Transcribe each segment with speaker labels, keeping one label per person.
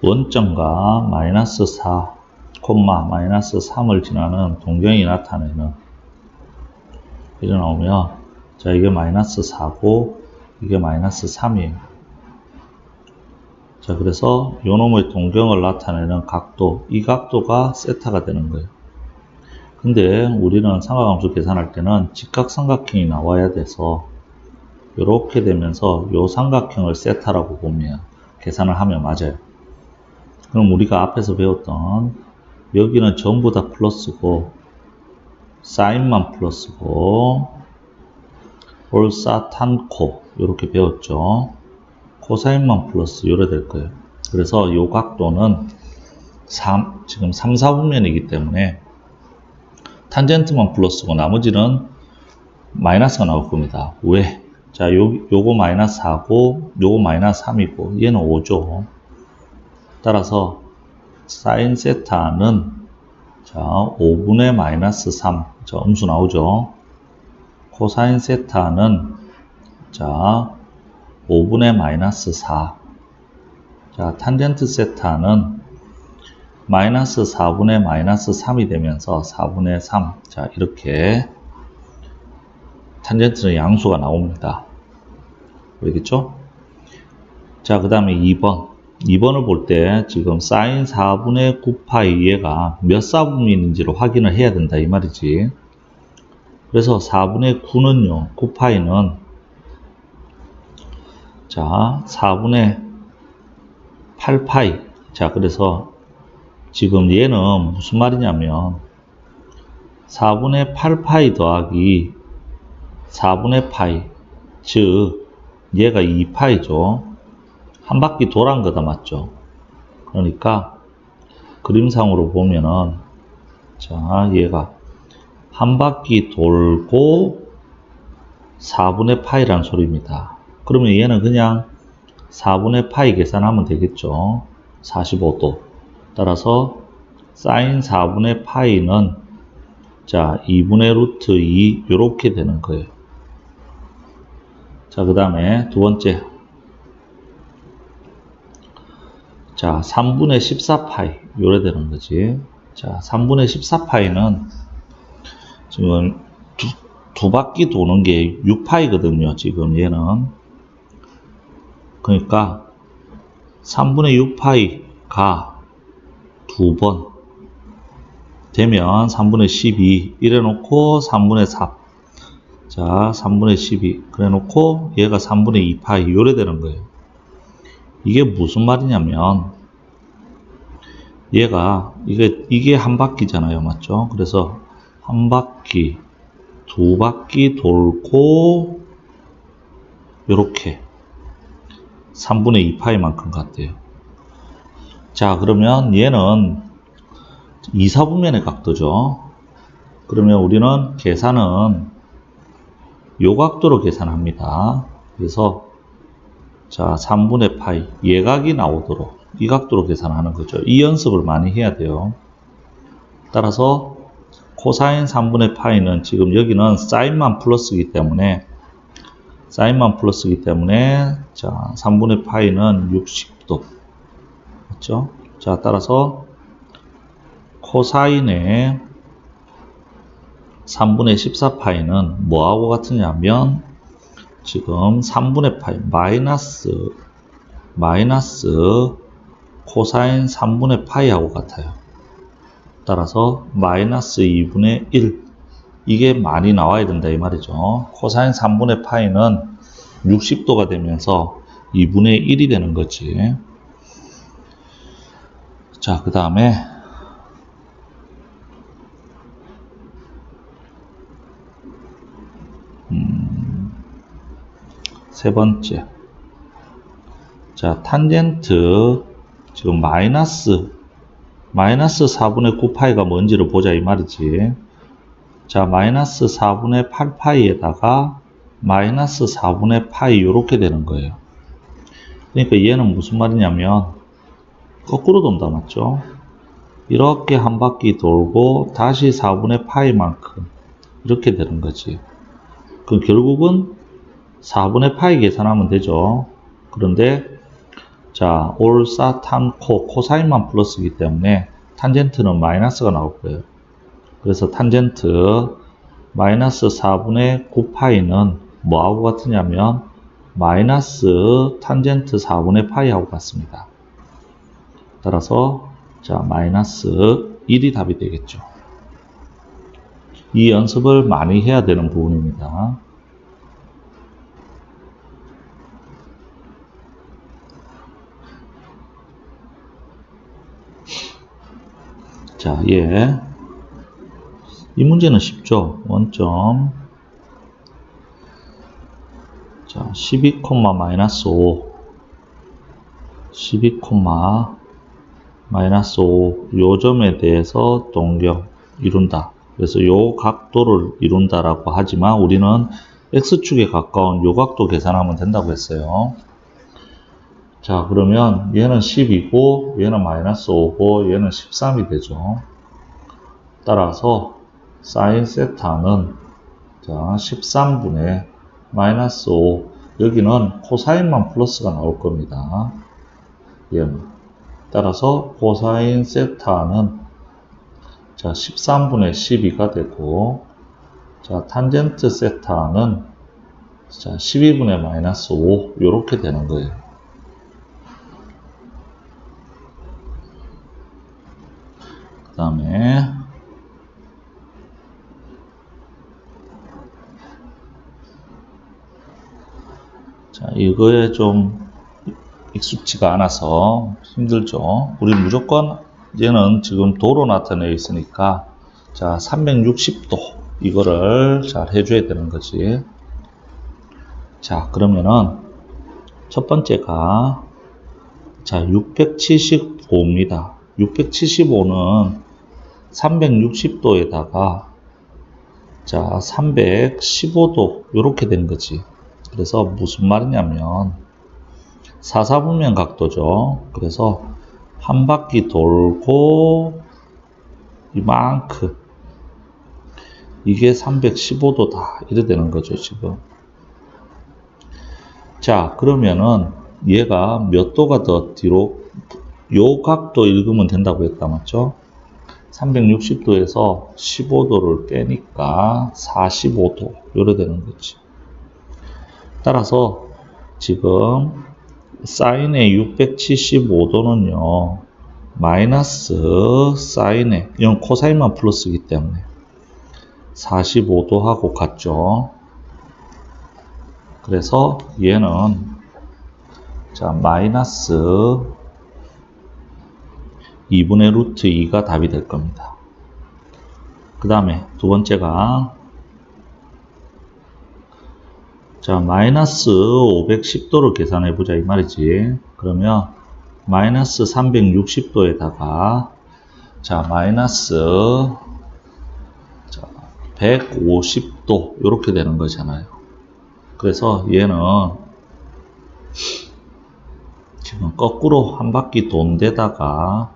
Speaker 1: 원점과 마이너스 4, 콤마 마이너스 3을 지나는 동경이 나타내는 이래 나오면 자 이게 마이너스 4고 이게 마이너스 3이에요. 자 그래서 요놈의 동경을 나타내는 각도 이 각도가 세타가 되는 거예요. 근데 우리는 삼각함수 계산할 때는 직각삼각형이 나와야 돼서 이렇게 되면서 요 삼각형을 세타라고 보면 계산을 하면 맞아요. 그럼 우리가 앞에서 배웠던 여기는 전부 다 플러스고 사인만 플러스고 올사탄코 이렇게 배웠죠. 코사인만 플러스 이래 될 거예요. 그래서 요 각도는 3, 지금 3, 4분면이기 때문에 탄젠트만 플러스고 나머지는 마이너스가 나올 겁니다. 왜? 자, 요, 요거 마이너스 4고, 요거 마이너스 3이고, 얘는 5죠. 따라서, 사인 세타는, 자, 5분의 마이너스 3. 자, 음수 나오죠. 코사인 세타는, 자, 5분의 마이너스 4. 자, 탄젠트 세타는 마이너스 4분의 마이너스 3이 되면서 4분의 3. 자, 이렇게 탄젠트는 양수가 나옵니다. 알겠죠? 자, 그 다음에 2번. 2번을 볼 때 지금 사인 4분의 9파이 얘가 몇 사분면인지를 확인을 해야 된다 이 말이지. 그래서 4분의 9는요. 9파이는 자, 4분의 8파이. 자, 그래서 지금 얘는 무슨 말이냐면 4분의 8파이 더하기 4분의 파이 즉 얘가 2파이죠 한 바퀴 돌아간 거다 맞죠? 그러니까 그림상으로 보면은 자 얘가 한 바퀴 돌고 4분의 파이란 소리입니다. 그러면 얘는 그냥 4분의 파이 계산하면 되겠죠? 45도. 따라서 사인 4분의 파이는 자 2분의 루트 2 이렇게 되는 거예요. 자 그 다음에 두 번째 자 3분의 14파이 요래 되는 거지. 자 3분의 14파이는 지금 두, 두 바퀴 도는 게 6파이거든요. 지금 얘는 그러니까 3분의 6파이가 두 번 되면 3분의 12 이래 놓고 3분의 4 자, 3분의 12 그래 놓고 얘가 3분의 2파이 요래 되는 거예요. 이게 무슨 말이냐면 얘가 이게 이게 한 바퀴잖아요. 맞죠? 그래서 한 바퀴 두 바퀴 돌고 요렇게 3분의 2파이만큼 같대요. 자, 그러면 얘는 2, 4분면의 각도죠. 그러면 우리는 계산은 요 각도로 계산합니다. 그래서 자, 3분의 파이 예각이 나오도록 이 각도로 계산하는 거죠. 이 연습을 많이 해야 돼요. 따라서 코사인 3분의 파이는 지금 여기는 사인만 플러스이기 때문에 사인만 플러스이기 때문에 자 3분의 파이는 60도 맞죠? 자, 따라서 코사인의 3분의 14파이는 뭐하고 같으냐면 지금 3분의 파이 마이너스 마이너스 코사인 3분의 파이하고 같아요. 따라서 마이너스 2분의 1 이게 많이 나와야 된다 이 말이죠. 코사인 3분의 파이는 60도가 되면서 2분의 1이 되는 거지. 자, 그 다음에 음, 세 번째 자, 탄젠트 지금 마이너스 마이너스 4분의 9파이가 뭔지를 보자 이 말이지. 자, 마이너스 4분의 8파이에다가 마이너스 4분의 파이 이렇게 되는 거예요. 그러니까 얘는 무슨 말이냐면 거꾸로 돈다 맞죠? 이렇게 한 바퀴 돌고 다시 4분의 파이만큼 이렇게 되는 거지. 그 결국은 4분의 파이 계산하면 되죠. 그런데 자, 올사 탄코 코사인만 플러스이기 때문에 탄젠트는 마이너스가 나올 거예요. 그래서 탄젠트 마이너스 4분의 9파이는 뭐하고 같으냐면 마이너스 탄젠트 4분의 파이하고 같습니다. 따라서 자 마이너스 1이 답이 되겠죠. 이 연습을 많이 해야 되는 부분입니다. 자, 예. 이 문제는 쉽죠. 원점. 자, 12, 마이너스 5. 12, 마이너스 5. 요 점에 대해서 동경 이룬다. 그래서 요 각도를 이룬다라고 하지만 우리는 x축에 가까운 요 각도 계산하면 된다고 했어요. 자, 그러면 얘는 10이고, 얘는 마이너스 5고, 얘는 13이 되죠. 따라서 사인 세타는 자, 13분의 마이너스 5 여기는 코사인만 플러스가 나올 겁니다. 얘는 따라서 코사인 세타는 자 13분의 12가 되고 자 탄젠트 세타는 자 12분의 마이너스 5 이렇게 되는 거예요. 다음에 자, 이거에 좀 익숙지가 않아서 힘들죠. 우리 무조건 얘는 지금 도로 나타내 있으니까 자, 360도 이거를 잘 해줘야 되는 거지. 자, 그러면은 첫 번째가 자, 675입니다. 675는 360도에다가 자, 315도 이렇게 되는 거지. 그래서 무슨 말이냐면 사사분면 각도죠. 그래서 한 바퀴 돌고 이만큼 이게 315도다 이래 되는 거죠 지금 자 그러면은 얘가 몇 도가 더 뒤로 요 각도 읽으면 된다고 했다 맞죠 360도에서 15도를 빼니까 45도. 요래 되는 거지. 따라서 지금 사인의 675도는요 마이너스 사인의 이건 코사인만 플러스이기 때문에 45도하고 같죠. 그래서 얘는 자 마이너스 2분의 루트 2가 답이 될 겁니다 그 다음에 두 번째가 자, 마이너스 510도를 계산해 보자 이 말이지. 그러면 마이너스 360도에다가 자, 마이너스 자, 150도 이렇게 되는 거잖아요. 그래서 얘는 지금 거꾸로 한 바퀴 돈 데다가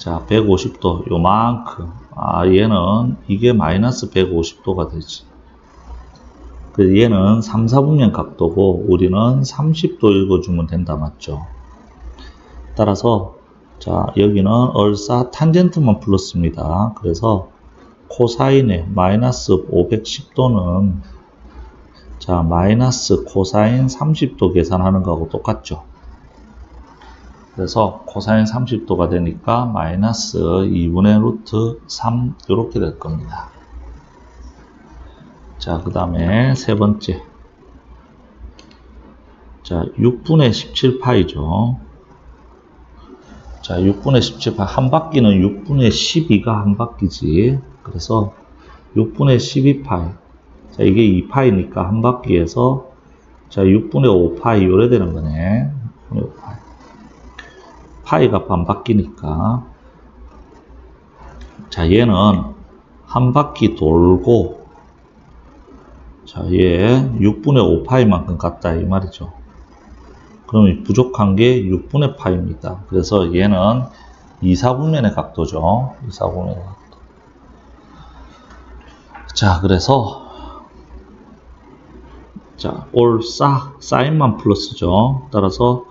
Speaker 1: 자, 150도 요만큼 아, 얘는 이게 마이너스 150도가 되지. 그 얘는 3, 4분면 각도고 우리는 30도 읽어주면 된다 맞죠? 따라서 자 여기는 얼싸 탄젠트만 불렀습니다. 그래서 코사인의 마이너스 510도는 자 마이너스 코사인 30도 계산하는 거하고 똑같죠. 그래서 코사인 30도가 되니까 마이너스 2분의 루트 3 이렇게 될 겁니다. 자, 그 다음에 세 번째. 자, 6분의 17파이죠. 자, 6분의 17파. 한 바퀴는 6분의 12가 한 바퀴지. 그래서 6분의 12파이. 자, 이게 2파이니까 한 바퀴에서 자, 6분의 5파이 요래 되는 거네. 6분의 5파이. 파이 값한 바퀴니까. 자, 얘는 한 바퀴 돌고 자, 얘 6분의 5파이만큼 같다 이 말이죠. 그럼 부족한 게 6분의 파입니다. 그래서 얘는 2, 4분면의 각도죠. 2, 4분면의 각도. 자, 그래서 자, 올 싸, 사인만 플러스죠. 따라서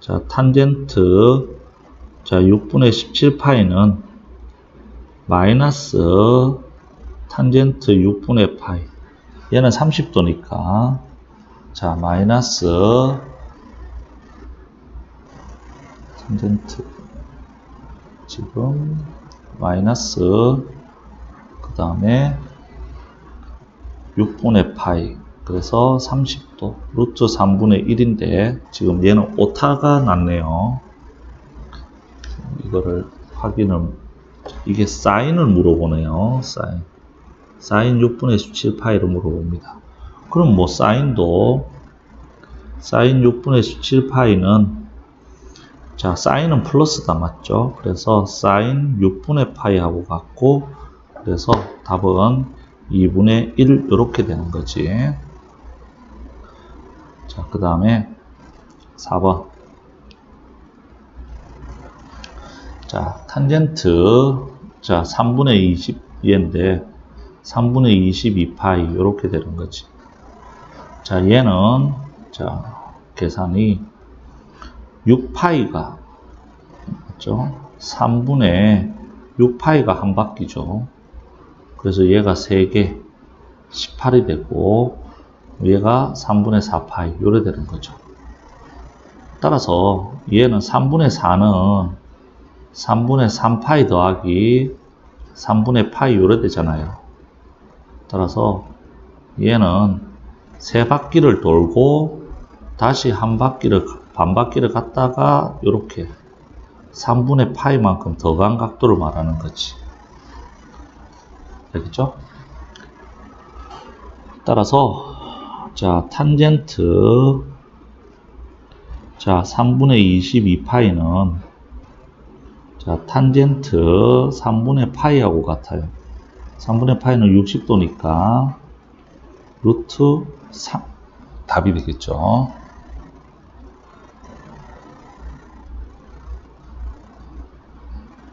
Speaker 1: 자, 탄젠트 자, 6분의 17파이는 마이너스 탄젠트 6분의 파이. 얘는 30도니까. 자, 마이너스 탄젠트 지금 마이너스 그 다음에 6분의 파이. 그래서 30도. 루트 3분의 1인데 지금 얘는 오타가 났네요 이거를 확인을 이게 사인을 물어보네요 사인. 사인 6분의 17 파이를 물어봅니다. 그럼 뭐 사인도? 사인 6분의 17 파이는 자 사인은 플러스다 맞죠? 그래서 사인 6분의 파이하고 같고 그래서 답은 2분의 1 이렇게 되는 거지. 자 그 다음에 4번 자 탄젠트. 자 3분의 20얘인데 3분의 22파이 이렇게 되는 거지. 자 얘는 자 계산이 6파이가 맞죠? 3분의 6파이가 한 바퀴죠. 그래서 얘가 3개 18이 되고 얘가 3분의 4파이 요래 되는 거죠. 따라서 얘는 3분의 4는 3분의 3파이 더하기 3분의 파이 요래 되잖아요 따라서 얘는 세 바퀴를 돌고 다시 한 바퀴를 반 바퀴를 갔다가 이렇게 3분의 파이만큼 더 간 각도를 말하는 거지 알겠죠? 따라서 자 탄젠트 자 3분의 22파이는 자 탄젠트 3분의 파이하고 같아요. 3분의 파이는 60도니까 루트 3 답이 되겠죠